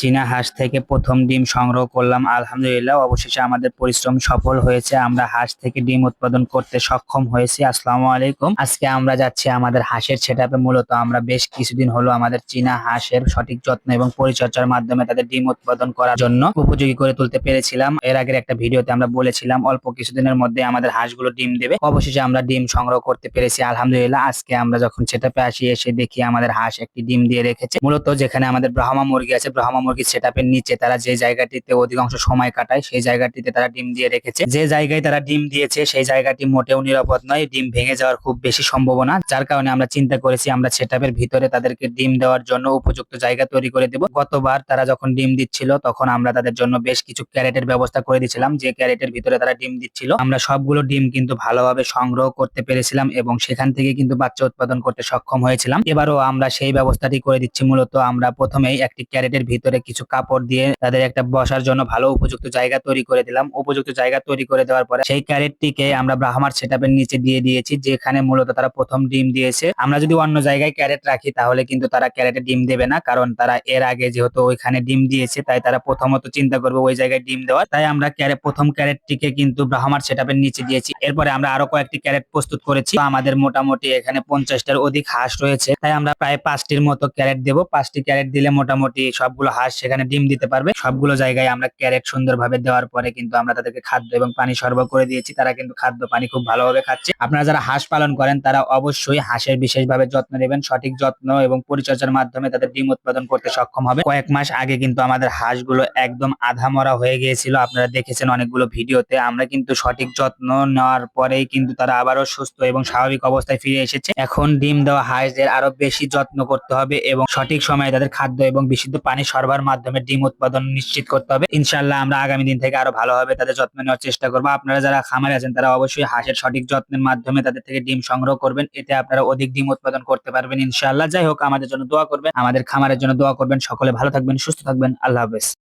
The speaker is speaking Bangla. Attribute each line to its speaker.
Speaker 1: চীনা হাঁস থেকে প্রথম ডিম সংগ্রহ করলাম। আলহামদুলিল্লাহ, অবশেষে আমাদের পরিশ্রম সফল হয়েছে। আমরা হাঁস থেকে ডিম উৎপাদন করতে সক্ষম হয়েছি। আসসালামু আলাইকুম। আজকে আমরা যাচ্ছি আমাদের হাঁসের সেটাপে মূলত আমরা বেশ কিছুদিন হলো আমাদের চীনা হাঁসের সঠিক যত্ন এবং পরিচর্যার মাধ্যমে তাদের ডিম উৎপাদন করার জন্য উপযোগী করে তুলতে পেরেছিলাম। এর আগের একটা ভিডিওতে আমরা বলেছিলাম, অল্প কিছুদিনের মধ্যে আমাদের হাঁসগুলো ডিম দেবে। অবশেষে আমরা ডিম সংগ্রহ করতে পেরেছি। আলহামদুলিল্লাহ, আজকে আমরা যখন সেটাপে আসি, এসে দেখি আমাদের হাঁস একটি ডিম দিয়ে রেখেছে। মূলত যেখানে আমাদের ব্রাহ্মা মুরগি আছে, ব্রাহ্মা মুরগির সেটাপের নিচে তারা যে জায়গাটিতে অধিকাংশ সময় কাটায়, সেই জায়গাটিতে তারা ডিম দিয়ে রেখেছে। যে জায়গায় তারা ডিম দিয়েছে, সেই জায়গাটি মোটেও নিরাপদ নয়। ডিম ভেঙে যাওয়ার খুব বেশি সম্ভাবনা। যার কারণে আমরা চিন্তা করেছি, আমরা সেটাপের ভিতরে তাদেরকে ডিম দেওয়ার জন্য উপযুক্ত জায়গা তৈরি করে দেব। গতবার তারা যখন ডিম দিচ্ছিল, তখন আমরা তাদের জন্য বেশ কিছু ক্যারেটের ব্যবস্থা করে দিয়েছিলাম। যে ক্যারেটের ভিতরে তারা ডিম দিচ্ছিল, আমরা সবগুলো ডিম কিন্তু ভালোভাবে সংগ্রহ করতে পেরেছিলাম এবং সেখান থেকে কিন্তু বাচ্চা উৎপাদন করতে সক্ষম হয়েছিলাম। এবারও আমরা সেই ব্যবস্থাটি করে দিচ্ছি। মূলত আমরা প্রথমেই একটি ক্যারেটের ভিতরে কিছু কাপড় দিয়ে তাদের একটা বসার জন্য ভালো উপযুক্ত জায়গা তৈরি করে দিলাম। উপযুক্ত জায়গা তৈরি করে দেওয়ার পরে সেই ক্যারেটটিকে আমরা ব্রাহ্মার সেটআপের নিচে দিয়ে দিয়েছি, যেখানে মূলত তারা প্রথম ডিম দিয়েছে। আমরা যদি অন্য জায়গায় ক্যারেট রাখি, তাহলে কিন্তু তারা ক্যারেটে ডিম দেবে না, কারণ তারা এর আগে যেহেতু ওইখানে ডিম দিয়েছে, তাই তারা প্রথমত চিন্তা করবে ওই জায়গায় ডিম দেওয়ার। তাই আমরা ক্যারেট প্রথম ক্যারেটটিকে কিন্তু ব্রাহ্মার সেটআপের নিচে দিয়েছি। এরপরে আমরা আরও কয়েকটি ক্যারেট প্রস্তুত করেছি। আমাদের মোটামুটি এখানে পঞ্চাশটার অধিক হাঁস রয়েছে। তাই আমরা প্রায় পাঁচটির মতো ক্যারেট দেবো। পাঁচটি ক্যারেট দিলে মোটামুটি সবগুলো হাঁস সেখানে ডিম দিতে পারবে। সবগুলো জায়গায় আমরা ক্যারেট সুন্দরভাবে দেওয়ার পরে কিন্তু আমরা তাদেরকে খাদ্য এবং পানি সরবরাহ করে দিয়েছি। তারা কিন্তু খাদ্য, পানি খুব ভালোভাবে খাচ্ছে। আপনারা যারা হাঁস পালন করেন, তারা অবশ্যই হাঁসের বিশেষভাবে যত্ন নেবেন, সঠিক যত্ন এবং পরিচর্যার মাধ্যমে তাদের ডিম উৎপাদন করতে সক্ষম হবে। কয়েক মাস আগে কিন্তু আমাদের হাঁসগুলো একদম আধা মরা হয়ে গিয়েছিল। আপনারা দেখেছেন অনেকগুলো ভিডিওতে। আমরা কিন্তু সঠিক যত্ন নেওয়ার পরেই কিন্তু তারা আবারও সুস্থ এবং স্বাভাবিক অবস্থায় ফিরে এসেছে। এখন ডিম দেওয়া হাঁসদের আরও বেশি যত্ন করতে হবে এবং সঠিক সময়ে তাদের খাদ্য এবং বিশুদ্ধ পানি সরবরাহের মাধ্যমে ডিম উৎপাদন নিশ্চিত করতে হবে। ইনশাল্লাহ আমরা আগামী দিন থেকে আরও ভালোভাবে তাদের যত্ন নেওয়ার চেষ্টা করব। আপনারা যারা খামারে আছেন, তারা অবশ্যই হাঁসের সঠিক যত্নের মাধ্যমে তাদের থেকে ডিম সংগ্রহ করবেন। এতে আপনারা অধিক ডিম উৎপাদন করতে পারবেন ইনশাল্লাহ যাই হোক, আমাদের জন্য দোয়া করবেন, আমাদের খামারের জন্য দোয়া করবেন। সকলে ভালো থাকবেন, সুস্থ থাকবেন। আল্লাহ হাফেজ।